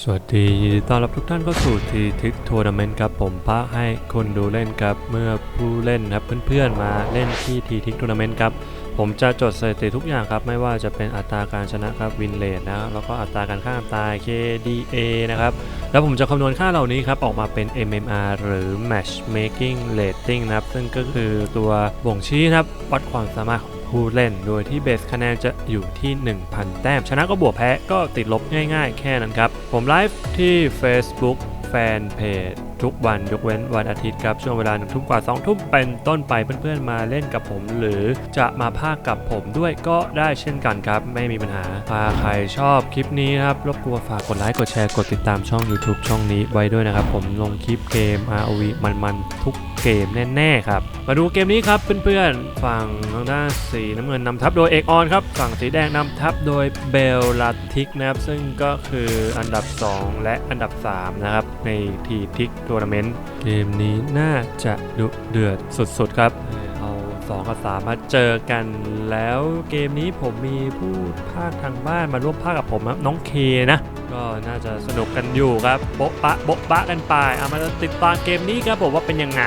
สวัสดียินดีต้อนรับทุกท่านเข้าสู่ทีทิกทัวร์นาเมนต์ครับผมพาให้คนดูเล่นครับ เมื่อผู้เล่นครับเพื่อนๆมาเล่นที่ทีทิกทัวร์นาเมนต์ครับ ผมจะจดสถิติทุกอย่างครับ ไม่ว่าจะเป็นอัตราการชนะครับวินเลทนะแล้วก็อัตราการฆ่าตาย KDA นะครับ แล้วผมจะคำนวณค่าเหล่านี้ครับ ออกมาเป็น MMR หรือ Matchmaking Rating นะครับ ซึ่งก็คือตัวบ่งชี้นะครับวัดความสามารถของ ผู้เล่น โดยที่เบสคะแนนจะอยู่ที่ 1,000 แต้ม ชนะก็บวกแพ้ก็ติดลบง่ายๆ แค่นั้นครับ ผมไลฟ์ที่ Facebook แฟนเพจ ทุกวันยกเว้นวันอาทิตย์ครับ ช่วงเวลาหนึ่งทุ่มกว่า 2 ทุ่มเป็นต้นไปเพื่อนๆมาเล่นกับผม หรือจะมาพากกับผมด้วยก็ได้เช่นกันครับ ไม่มีปัญหาถ้าใครชอบคลิปนี้ครับรบกวนฝากกดไลค์กดแชร์กดติดตามช่อง YouTube ช่องนี้ไว้ด้วยนะครับ ผมลงคลิปเกม ROV มันๆทุกเกมแน่ๆครับ มาดูเกมนี้ครับเพื่อนๆฝั่งทางด้านสีน้ำเงินนำทัพโดยเอกออนครับฝั่งสีแดงนำทัพโดยเบลลาทิกนะครับซึ่งก็คืออันดับ 2 และอันดับ 3 นะครับในทีทิกทัวร์นาเมนต์เกมนี้น่าจะดุเดือดสุดๆครับเอา2กับ3มาเจอกัน แล้วเกมนี้ผมมีผู้ภาคทางบ้านมาร่วมภาคกับผมครับน้องเคนะ ก็น่าจะสนุกกันอยู่ครับโบ๊ะปะโบ๊ะปะกันไปเอามาติดตามเกมนี้ครับผมว่าเป็นยังไง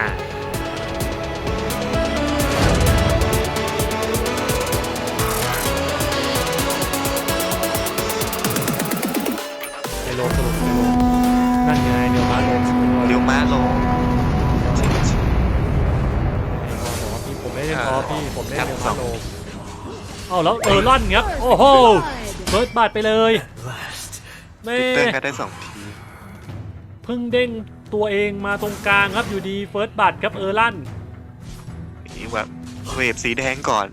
ไอโลสรุป ปเดี๋ยวม้าลงบอกว่าพี่ผมไม่ได้พอพี่ผมได้ครับเดี๋ยวสมาองโลเอ้าแล้วเออลั่นครับ โอ้โหเฟิร์สบาทไปเลยแม่วิกเตอร์ก็ได้สองทีเพิ่งเด้งตัวเองมาตรงกลางครับอยู่ดีเฟิร์สบัตครับเออลั่นนี่แบบเวฟสีแดงก่อน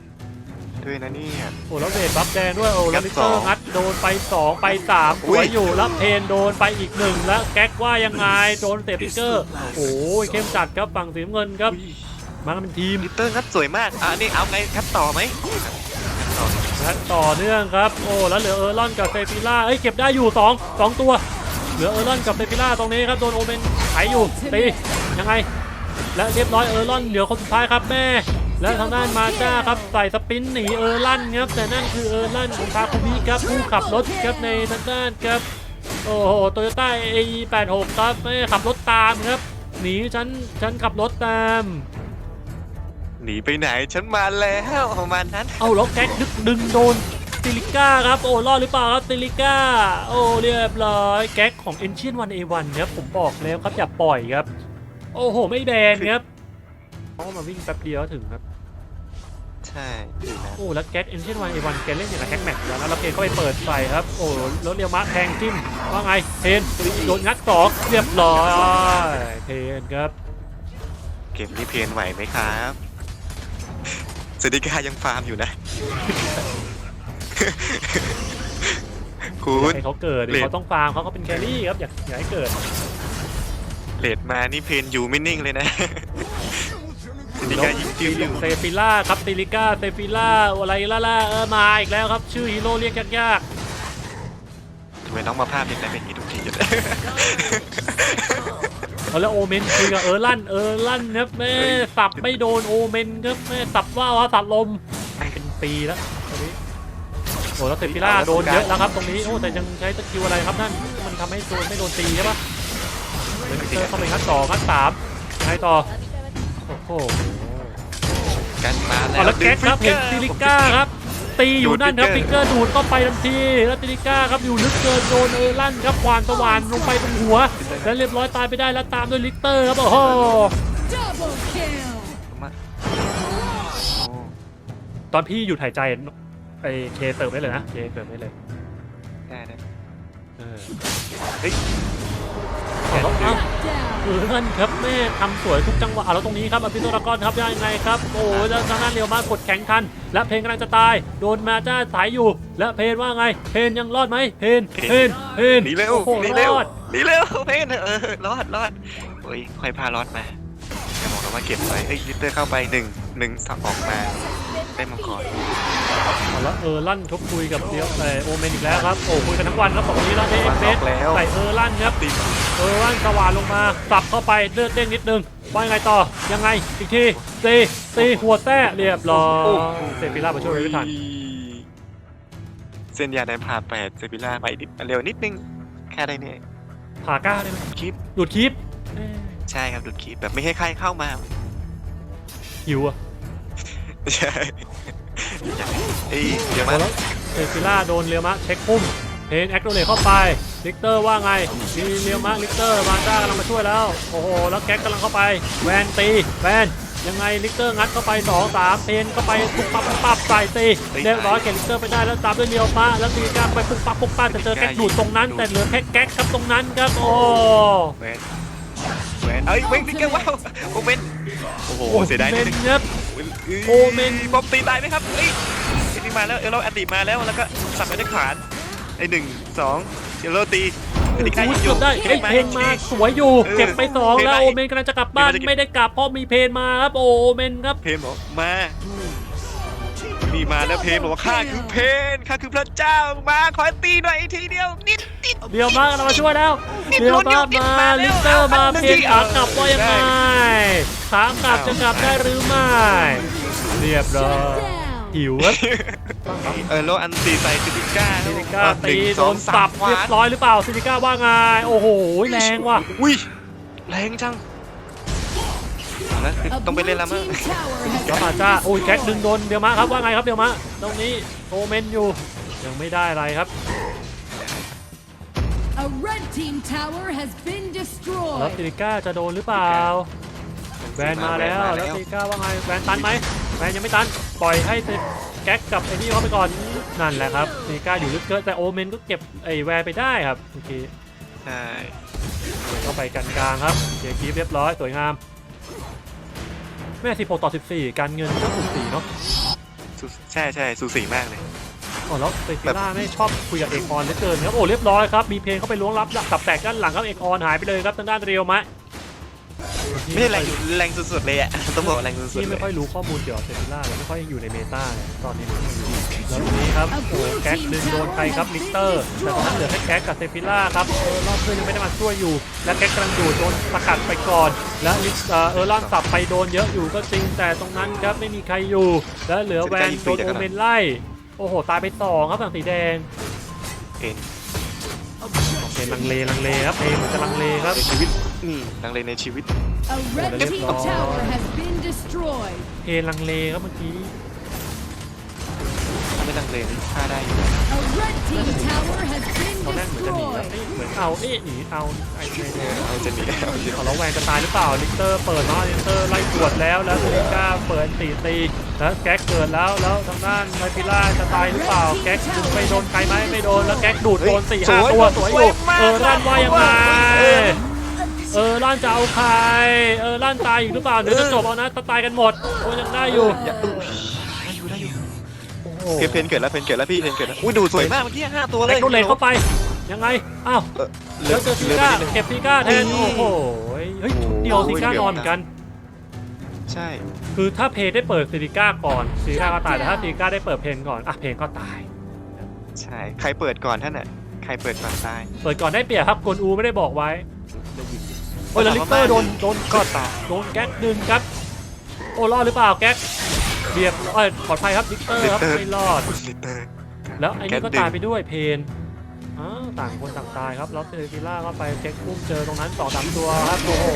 ด้วยนะเนี่ย โอ้แล้วเวทบัฟแดงด้วยโอ้แล้วงัดลิเตอสอร์งงัดโดนไป 2 ไป3สอุ้วยยอยู่แล้วเพนโดนไปอีกหนึ่งแล้วแก๊กว่ายังไงโดนเตะพิกเกอร์โอ้ยเข้มจัดครับฝั่งสีน้ำเงินครับมากันเป็นทีมลิตเตอร์งัดสวยมากอะนี่เอาไงงัดต่อไหมงัดต่อและต่อเนื่องครับโอ้แล้วเหลือเออร์ลอนกับเซฟิล่าเอ้ยเก็บได้อยู่ 2 2 ตัว เหลือเออร์ลอนกับเซฟิล่าตรงนี้ครับโดนโอเมนไถอยู่ตียังไงและเรียบร้อยเออร์ลอนเหลือคนสุดท้ายครับแม่ และทางด้านมาจ้าครับใส่สปินหนีเออร์ลันครับแต่นั่นคือเออร์ลันของทาคุมิครับผู้ขับรถครับในทางด้านครับโอ้โหโตโยต้า A86 ครับไม่ขับรถตามครับ หนีฉันฉันขับรถตามหนีไปไหนฉันมาแล้วประมาณนั้น เอาแล้วแก๊กดึกดึงโดนติลิก้าครับโอ้รอดหรือเปล่าครับติลิก้าโอ้เรียบร้อยแก๊กของ Ancient 1 A1 ครับผมบอกแล้วครับอย่าปล่อยครับ โอ้โห ไม่แบนครับเพราะว่ามาวิ่งแป๊บเดียวก็ถึงครับ ใช่ดูนะโอ้แล้วแก๊ก Ancient 1 A1 แกเล่นอย่างกับแก๊กแม็กซ์แล้วนะแล้วเพนก็ไปเปิดใส่ครับ โอ้แล้วเรียวมะแทงจิ้มว่าไงเพนโดนงัดสองเรียบร้อยเพนครับเกมนี้เพนไหวไหมครับสติกายังฟาร์มอยู่นะ คุณ ให้เขาเกิดเลดเขาต้องฟาร์มเขาก็เป็นแครี่ครับอยากอยากให้เกิดเลดมานี่เพนอยู่ไม่นิ่งเลยนะ สติกายิงจิ้วอยู่เซฟิล่าครับติลิก้าเซฟิล่าอะไรล่าล่าเออมาอีกแล้วครับ ชื่อฮีโร่เรียกยากทำไมน้องมาภาพยังไงเป็นอย่างนี้ทุกทีเลยๆเอาแล้วโอเมนคุยกับเออร์ลั่นเออร์ลั่นครับแม่สับไม่โดนโอเมนครับแม่สับว่าวสับลมเป็นปีแล้วตอนนี้โอ้แล้วเซฟิล่าโดนเยอะแล้วครับตรงนี้โอ้แต่ยังใช้สกิลอะไรครับนั่นมันทำให้โดนไม่โดนตีใช่ปะเดนเตอร์เข้าไปงัดต่องัดสามยังไงต่อโอ้โห กันมาแล้เอาวแล้วแก๊กครับเห็นติลิก้าครับ ตีอยู่นั่นครับดูติดลิก้าดูดเข้าไปทันที แล้วติลิก้าครับอยู่ลึกเกินโดนเออร์ลั่นครับควานสว่านลงไปตรงหัว แล้วเรียบร้อยตายไปได้แล้วตามด้วยลิกเตอร์ครับโอ้โห Double kill! มาโอ้ตอนพี่หยุดหายใจไอเคเติมได้เลยนะเคเติมได้เลยได้ได้เออเฮ้ย เอาแล้วเอ้า Down! เออร์ลั่นครับแม่ทำสวยทุกจังหวะเอาแล้วตรงนี้ครับอภิโตรากอนครับยังไงครับโอ้ยแล้วทางด้านเรียวมากดแข็งทัน และเพนกำลังจะตายโดนมาจ้าสายอยู่ และเพนว่าไง เพนยังรอดไหมเพนเพนเพนหนีเร็วโอ้โหหนีเร็วรอดหนีเร็วเพนเออรอดรอดโอ้ยค่อยพารอดมาจะบอกแล้วว่าเก็บไว้เอ้ยลิตเตอร์เข้าไปหนึ่งหนึ่งสับออกมาได้มังกร เอาแล้วเออร์ลั่นทบคุยกับเดียวแต่โอเมนอีกแล้วครับโอ้คุยกันทั้งวันครับสองคนนี้แล้วเอฟเอสแล้วใส่เออร์ลั่นครับตีเออร์ลั่นสว่านลงมาสับเข้าไปเลือดเด้งนิดนึงว่ายังไงต่อยังไงอีกทีตีตีหัวแต้เรียบร้อยเซฟิล่ามาช่วยไว้ไม่ทันเส้นยาแดนผ่าแปดเซบิล่าไปนิดเร็วนิดนึงฆ่าได้เนี่ยผ่าก้าได้ไหมคลิปดูดคลิปเอ้ยใช่ครับดูดคลิปแบบไม่ให้ใครเข้ามาหิวอะใช่ เอ้เดี๋ยวมาเซฟิล่าโดนเรียวมะเช็คพุ่มเพนแอคโดเนตเข้าไปลิกเตอร์ว่าไงมีเรียวมะลิกเตอร์มาด้ากำลังมาช่วยแล้ว โอ้โห แล้วแก๊กกำลังเข้าไป แวนตีแวนยังไงลิกเตอร์งัดเข้าไป2 3เพนเข้าไปปุ๊บปั๊บปุ๊บปั๊บใส่ตีเรียบร้อยเก็บลิกเตอร์ไปได้แล้วตามด้วยเรียวมะแล้วตีก้าไปปุ๊บปั๊บปุ๊บปั๊บแต่เจอแก๊กดูดตรงนั้นแต่เหลือแค่แก๊กครับตรงนั้นครับโอ้แวนแวนเอ้ยเว้งนี่แกว้าวโอเมน โอ้โหโอ้เสียดายเมนิดนนึงครับโอเมนบอมตีตายไหมครับเอ้ยไอ้นี่มาแล้วเออเราอันติมาแล้วแล้วก็สับไปด้วยขวานไอ้หนึ่งสองเดี๋ยวเราตีไอ้นี่ใกล้อุ้ยอเกืยู่อบได้เอ้ยเพนมาสวยอยู่เออเก็บไปสองเพนแล้วได้โอเมนกำลังจะกลับบ้านเพนมาจะเก็บไม่ได้กลับเพราะมีเพนมาครับโอเมนครับเพนบอกมา นี่มาแล้วเพนบอกว่าข้าคือเพนข้าคือพระเจ้ามาขอตีหน่อยทีเดียวนิดนิด เดี๋ยวมาเรามาช่วยแล้วนิดเดี๋ยวลุ้นอยู่มานิดมามาแล้วลิเตอร์มาเอาเพเอานเอาขากลับว่ายังไงขากลับจะกลับได้หรือไม่เรียบร้อย Shut down. หิวครับเออโลอันตีใส่ซิติก้าซิลิก้าอะตีหงโดนสับขวาเรียบร้อยหรือเปล่าซิลิก้าว่าไงโอ้โหแรงว่ะอุ้ยแรงจัง เอาละ A ต้องไป blue เล่นแล้วมั้ง team tower แล้ว has มาจ้าโอ้ยแก๊กดึงโดนเดี๋ยวมาครับว่าไงครับเดี๋ยวมาตรงนี้โอเมนอยู่ยังไม่ได้อะไรครับ a red team tower has been แล้ว destroyed. ซิลิก้าจะโดนหรือเปล่าแวนมาแล้วแวนมาแล้แล้ววตีก้าว่าไงแวนตันไหมแวนยังไม่ตันปล่อยให้แก๊กกับไอ้นี่เข้าไปก่อนนั่นแหละครับตีก้าอยู่ลึกเกินแต่โอเมนก็เก็บไอ้แวนไปได้ครับโอเคใช่เข้าไปกันกลางครับเคลียร์คีฟเรียบร้อยสวยงาม แม่16ต่อ14 การเงินก็สูสีเนาะสูใช่ใช่สูสีมากเลย อ๋อแล้วเตฟิล่าไม่ชอบคุยกับเอกออนเหลือเกินครับโอ้เรียบร้อยครับมีเพลงเข้าไปล้วงลับกับแตกด้านหลังครับเอกออนหายไปเลยครับทางด้านเรียวมะ ไม่ใช่แรงอยู่แรงสุดๆเลยอะต้องบอกว่าแรงสุดที่ๆเลไม่ยค่อยรู้ข้อมูลเกี่ยวกับเซฟิล่าเลยไม่ค่อยอยู่ในเมตาเลยตอนนี้ไม่ค่อยอยู่แล้วตรงนี้ครับโอ้แก๊กดึงโดนใครครับลิกเตอร์แต่ตอนนั้นเหลือแค่แก๊กกับเซฟิล่าครับเออรอบเพื่อนยังไม่ได้มาช่วยอยู่ และแก๊กกำลังดูดโดนสกัดไปก่อน และลิกเอ่อเออร์ลอนสับไปโดนเยอะอยู่ก็จริงแต่ตรงนั้นครับไม่มีใครอยู่ และเหลือแวนโดนโอเมนไล่โอ้โหตายไปสองครับฝั่งสีแดงเอ็นเพนลังเลลังเลครับเพนมันจะลังเลครับในชีวิต นี่ลังเลในชีวิต A red Oh, team that's- tower has been destroyed. เพนลังเลครับเมื่อกี้ถ้าไม่ลังเลนี่ฆ่าได้อยู่ A red team tower has been ตอนแรกเหมือนจะหนีครับ destroyed. เอ้ยเหมือนเอาเอ๊ะหนีเอาไอ้เนเออเอาจะหนีแล้วเอาแล้วแวนจะตายหรือเปล่าลิกเตอร์เปิดเนาะลิกเตอร์ไล่กวดแล้วแล้วเซริก้าเปิดตีตีแล้วแก๊กเกิดแล้วแล้วทางด้านไมพิล่าจะตายหรือเปล่าแก๊กดึงไปโดนใครไหมไม่โดนแล้วแก๊กดูดโดนสี่ห้าตัวสวยอยู่เออลั่นว่ายังไง เออลั่นจะเอาใครเออลั่นตายอีกหรือเปล่าเดี๋ยวจะจบเอานะตายกันหมดโอ้ยังได้อยู่อย่าอุ้ยได้อยู่ได้อยู่โอ้โหเพนเพนเกิดแล้วเพนเกิดแล้วพี่เพนเกิดแล้วอุ้ยดูสวยมากเมื่อกี้ห้าตัวเลแก๊ยกโดนเลนเข้าไปยังไงอ้าวเออเหลืแล้อวเจอซิเหลือก้าไปนิดนึงเก็บซิก้าแทนอืโอ้มโหเฮ้ยชุดเดียวโอ้โหซิก้านอนเกือบเหมือนกัน ใช่ คือถ้าเพนได้เปิดซิก้าก่อนซิก้าก็ตายแต่ถ้าซิก้าได้เปิดเพนก่อนอะเพนก็ตาย ใช่ใครเปิดก่อนท่านน่ะใครเปิดก่อนตาย เปิดก่อนได้เปรียบครับกวนอูไม่ได้บอกไว้ โอ้ยแล้วลิกเตอร์โดนโดนก็ตายโดนแก๊กดึงครับ โอ้รอดหรือเปล่าแก๊กเรียบเอ้ยปลอดภัยครับลิกเตอร์ครับลิกเตอร์ไม่รอด ลิเตอร์แล้วไอ้นี่ก็แก๊กดึงตายไปด้วยเพนอ้าวต่างคนต่างตายครับแล้วเซฟิล่าก็ไปเช็คพุ่มเจอตรงนั้นสองสามตัวครับโอ้โห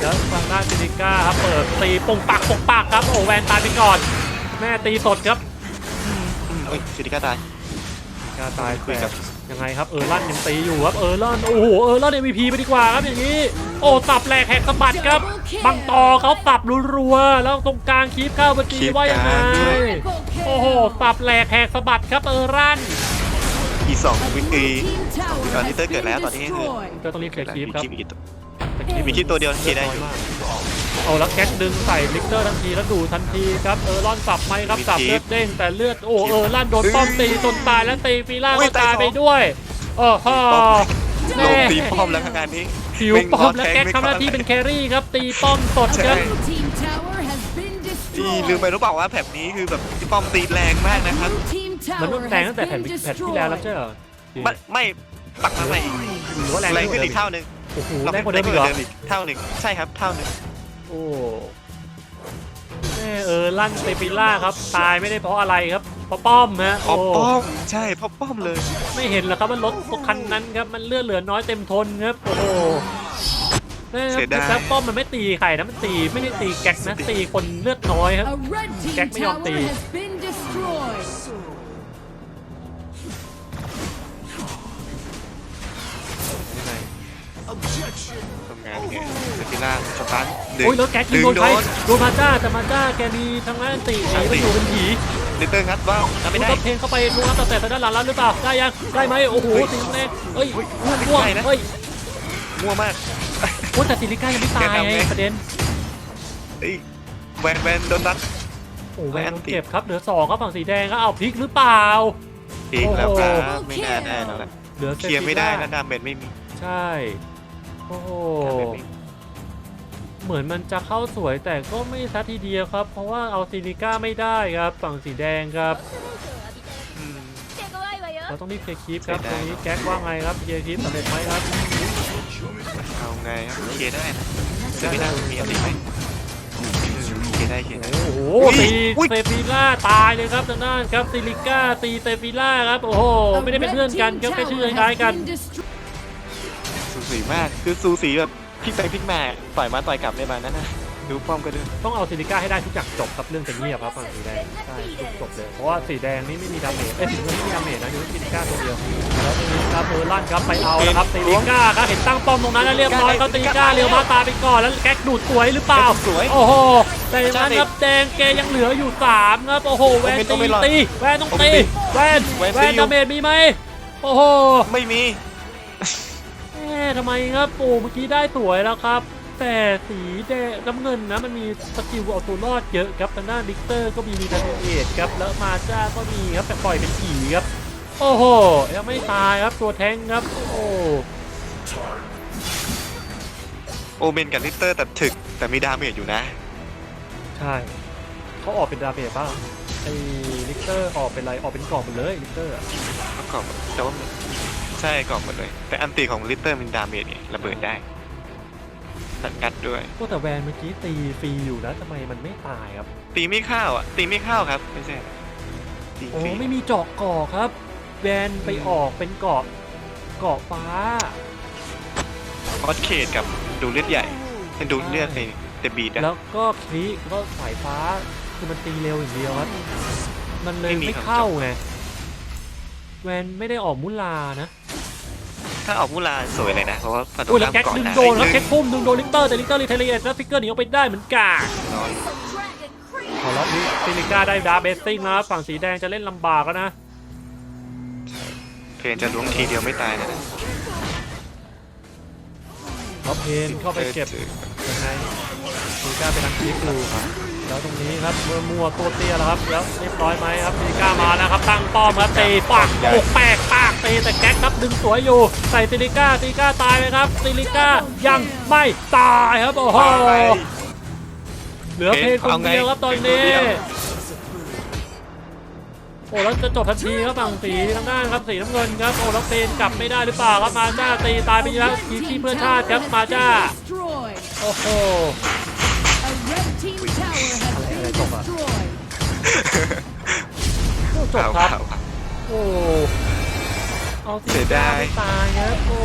แล้วทางด้านซิลิก้าครับเปิดตีปงปักปงปักครับโอ้แวนตายไปก่อน แม่ตีสดครับ อืมโอ้ยซิติก้าตาย กาตายคุแปยกับยังไงครับเออร์ลั่นยังตีอยู่ครับเออร์ลั่นโอ้โหเออร์ลั่น MVP ไปดีกว่าครับอย่างนี้ โอ้สับแหลกแหกสะบัดครับบังตอเขาสับรัวๆแล้วตรงกลางคีบเข้าบัญชีว่ายังไง Triple โอ้โห kill. สับแหลกแหกสะบัดครับเออร์ลั่นอีสอง A วิ blue เอ team tower ตอนนี้ has เตอร์เกิด been แล้วตอนนี้คือ destroyed. ก็ต้องรีบเคลียร์คีบมีครับคลิปอีกกี่ตัวมีคลิปตัวเดียวเคลียร์ได้อยู่มาก เอาแล้วแก๊กดึงใส่ลิกเตอร์ทันทีแล้วดูทันทีครับเออร์ลั่นสับไหมครับมีสับคีเลืบอดเด้งแต่เลือดโอ้เออร์ลั่นโดนป้อมตีจนตายแล้วตีฟีล่าอุ้ก็ยตายตายไปสองด้วยโอ้โหลแม่งตีป้อมแล้วงานนี้ผิวป้อมและแก๊กทำหน้าที่เป็นแครี่ครับตีป้อมสดครับ Blue team tower has been ที่ลืมไป destroyed. รู้เปล่าว่าแผบนี้คือแบบที่ป้อมตีแรงมากนะครับ Blue team มัน tower แรงตั้ has งแต่แผ่น been แผ่นที่แล้วแล้ว destroyed. ใช่เหรอไม่ไม่ปักมาใหม่อีกหรือว่าแรงแรงขึ้ขึ้นนอีอีกกเท่าหนึ่งโอ้โหแรงกว่าเดิมอีกเหรออีกเท่าหนึ่งใช่ครับเท่าหนึ่ง โอ้แม่เออลั่นเตปิล่าครับ ตายไม่ได้เพราะอะไรครับเพราะป้อมฮะพอโอ้ป้อมใช่พอป้อมเลย ไม่เห็นเหรอครับว่ารถคันนั้นครับมันเลือดเหลือน้อยเต็มทนครับโอ้โหนี่คเสีรับยดายแซปป้อมมันไม่ตีใครนะมันตีไม่ได้ตีแก๊กนะตีคนเลือดน้อยครับ A red team Jack me up tower the- has been ทำงานยังไงสปิล่าสตาร์ทดึงโอ้ยแล้วแก๊กยิดึงงโดนโดใครนโดนมาจ้าแต่มาจ้าแกมีทางด้านตีหนีไปอยู่เป็นผีลิตเติ้ลงัดว้าวทำไม่คุณได้ก็เพลงเข้าไปลุงรับแต่ทางด้านหลังแล้วหรือเปล่าได้ยังได้ไหมโอ้โหตีแน่เอ้ยม่วงม่วงไม่ได้นะเฮ้ยมั่วมากโอ้แต่ซิลิก้ายังไม่ตายแกทำไงไงประเด็นเอ้ยแวนแวนโดนดันโอ้แวนแวนติดเก็บครับเหลือสองครับฝั่งสีแดงก็เอาพลิกหรือเปล่าอีกแล้วครัโอ้บโหไม่น่าได้แล้วล่ะเหลือเคลียร์ไม่ได้ซนะฟิล่าดาเมจไม่มีใช่ โอ้โหดาเมจไม่มีเหมือนมันจะเข้าสวยแต่ก็ไม่ซัดทีเดียวครับ เพราะว่าเอาซิลิก้าไม่ได้ครับฝั่งสีแดงครับอืมเราต้องรีบเคลียร์คลิปครับเสีตรยงดายนี้แก๊กว่าไงครับเคลียร์คลิปสำเร็จไหมครับเอาไงครับเคลียร์ได้นะจะไม่น่ามีอะไรไหมเคลียร์ได้เคลียร์ได้โอ้โหอุ๊ยตีอุ๊ยเซฟิล่าตายเลยครับทางด้านครับซิลิก้าตีเซฟิล่าครับโอ้โห A ไม่ได้เป็น red เพื่อนกัน team ครับแค่ tower ชื่อคล้ายๆกัน has been destroyed. สูสีมาก คือสูสีแบบพลิกไปพลิกมาต่อยมาต่อยกลับได้มานั่นนะดูป้อมก็ดูต้องเอาซิลิก้าให้ได้ทุกอย่างจบครับเรื่องจะเงียบครับฝั่งสีแดงใช่จบจบเลยเพราะว่าสีแดงนี่ไม่มีดาเมจเอ้ยสีเงินไม่มีดาเมจนะอยู่ที่ซิลิก้าตัวเดียวแล้วตรงนี้ครับเออลั่นครับไปเอาแล้วครับซิลิก้าครับเห็นตั้งป้อมตรงนั้นแล้วเรียบร้อยครับซิลิก้าเรียวมาตาไปก่อนแล้วแก๊กดูดสวยหรือเปล่าสวยโอ้โหแต่อย่างนั้นครับแดงแกยังเหลืออยู่สามครับโอ้โหแวนโอตีเมนโอเมนรอดตีแวนต้องตีโอเมนแวนแวนแวตีนอยู่ดาเมจมีไหมโอ้โหไม่มี แหมทำไมครับโอ้เมื่อกี้ได้สวยแล้วครับ แต่สีแดงน้ำเงินนะมันมีสกิลเอาตัวรอดเยอะครับทางด้านดิกเตอร์ก็มีมีดาเมจครับแล้วมาจ้าก็มีครับแต่ปล่อยเป็นผีครับ โอ้โหยังไม่ตายครับตัวแทงครับ โอ้โหโอเมนกับลิตเตอร์แต่ถึกแต่มีดาเมจอยู่นะ ใช่เขาออกเป็นดาเมจป่ะไอ้ลิกเตอร์ออกเป็นอะไรออกเป็นกล่องหมดเลยลิกเตอร์อะประกอบแต่ว่ามัน ใช่กรอบหมดเลย แต่อันตีของลิตเตอร์มันดาเมจเนี่ยระเบิดได้ตัดกัดด้วยก็แต่แวนเมื่อกี้ตีฟรีอยู่แล้วทำไมมันไม่ตายครับ ตีไม่เข้าอะ ตีไม่เข้าครับ ไม่ใช่ตีโอ้ฟรีไม่มีเจาะเกาะครับ แวนไปออกเป็นเกาะเกาะฟ้า คอสเคดกับดูเลือดใหญ่เป็นดูเลือดไอ้เตบีดอะ แล้วก็คลิก็สายฟ้าคือมันตีเร็วอย่างเดียวครับมันเลยไม่มีไม่คำเข้าจบไงแวนไม่ได้ออกมุลานะ ถ้าออกมูลาสวยเลยนะ เพราะว่าพอโดอุ้ยนแล้วแก๊กน้ำก่อนดึงนะโดนครับดึงแก๊กพุ่มดึงโดนลิกเตอร์แต่ลิกเตอร์รีเทเลียตแล้วฟิกเกอร์หนีออกไปได้เหมือนกันนอนพอแล้วนี่ฟิลิก้าได้ดาร์เบสซิ่งแล้วครับฝั่งสีแดงจะเล่นลำบากแล้วนะเพนจะล้วงทีเดียวไม่ตายนะเขาเพนเข้าไปเก็บออยังไงฟิลิก้าไปทางคลิปดูแล้วตรงนี้ครับเมื่อมัวตัวเตี้ยแล้วครับแล้วเรียบร้อยไหมครับฟิลิก้ามาแล้วครับตั้งป้อมครับตีปักโอกแปกปาก ตีแต่แก๊กครับดึงสวยอยู่ใส่ซิลิก้าซิลิก้าตายไหมครับซิลิก้ายังไม่ตายครับโอ้โหไปเหลือเพนคนเดียวครับตอนนี้เพนคนเดียวโอ้แล้วจะจบทันทีครับฝั่งสีทางด้านครับสีน้ำเงินครับโอ้แล้วเพนกลับไม่ได้หรือเปล่าครับมาจ้าตีตายไปแล้วทีที่เพื่อชาติครับมาจ้า Destroyed. โอ้โห A red team tower has been destroyed. โอ้จบเปล่าครับเปล่าโอ้ เอาสีเสียดายไม่ตายครับโอ้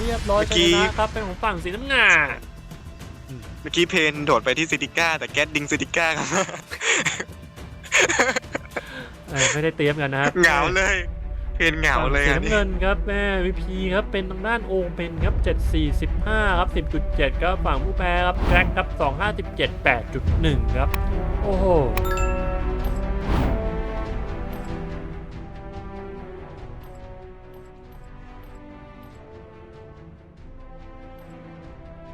เรียบร้อยเมื่ชอกี้นะครับเป็นของฝั่งสีน้ำเงินเมื่อกี้เพนโดดไปที่ซิติก้า แต่แก๊สดิงซิติก้าครับเอ้ยไม่ได้เตรียมกันนะครับเหงาเลย เพนเหงาเลยสีอันน้ำนี้เงินครับแม่วีพีครับเป็นทางด้านโอเป็นครับ7415ครับ10.7ครับฝั่งผู้แพ้ครับแกร็กครับ2517 8.1ครับโอ้โห